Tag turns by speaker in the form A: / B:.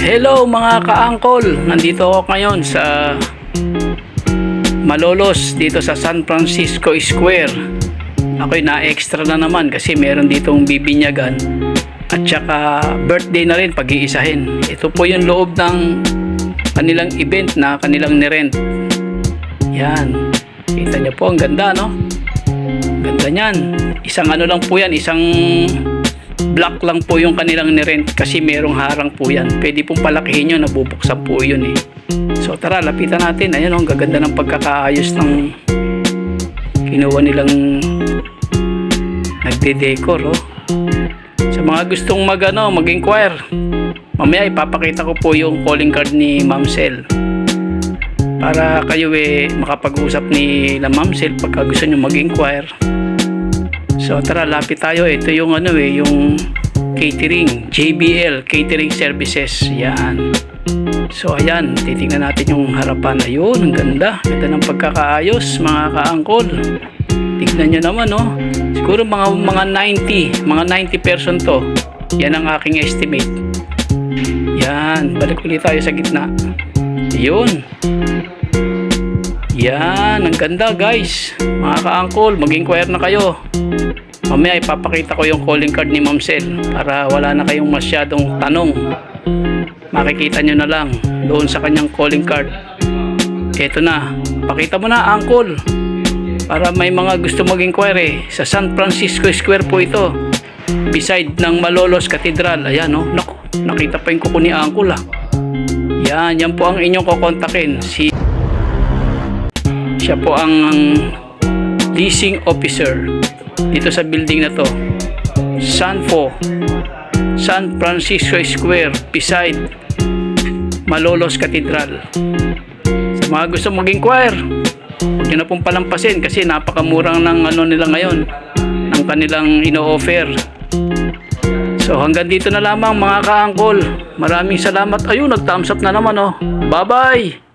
A: Hello mga ka-angkol! Nandito ako ngayon sa Malolos dito sa San Francisco Square. Ako'y na-extra na naman kasi meron ditong bibinyagan at saka birthday na rin pag-iisahin. Ito po yung loob ng kanilang event na kanilang nirent. Yan. Kita niyo po, ang ganda no? Ganda niyan. Isang ano lang po yan, isang block lang po yung kanilang nirent kasi merong harang po yan. Pwede pong palakihin yun, nabubuksan po yun eh. So tara, lapitan natin. Ayan oh, ang gaganda ng pagkakaayos ng kinuha nilang nagde-decor oh. Sa mga gustong mag ano, mag-inquire, mamaya ipapakita ko po yung calling card ni Ma'am Sel. Para kayo eh makapag-usap ni Ma'am Sel pagka gusto nyo mag-inquire. So tara, lapit tayo. Ito yung ano eh, yung catering, JBL Catering Services. Yan. So ayan, titingnan natin yung harapan. Ayun, ang ganda. Ganda ng pagkakaayos, mga kaangkol. Tignan nyo naman, no? Siguro mga mga 90, mga 90 person to. Yan ang aking estimate. Yan, balik ulit tayo sa gitna. Yun. Yan, ang ganda guys. Mga ka-angkol, mag-inquire na kayo. Mamaya ipapakita ko yung calling card ni Ma'am Sel para wala na kayong masyadong tanong. Makikita nyo na lang doon sa kanyang calling card. Eto na, pakita mo na angkol. Para may mga gusto mag-inquire eh. Sa San Francisco Square po ito. Beside ng Malolos Cathedral. Ayan oh, naku, nakita pa yung kuko ni angkol ah. Yan, yan po ang inyong kukontakin. Si siya po ang leasing officer dito sa building na to. Sanfo, San Francisco Square, beside Malolos Cathedral. Sa mga gusto mag-inquire, huwag nyo na pong palampasin kasi napakamurang ng ano nila ngayon, ng kanilang ino-offer. So hanggang dito na lamang mga ka-angkol. Maraming salamat. Ayun, nag-thumbs up na naman oh. Bye-bye!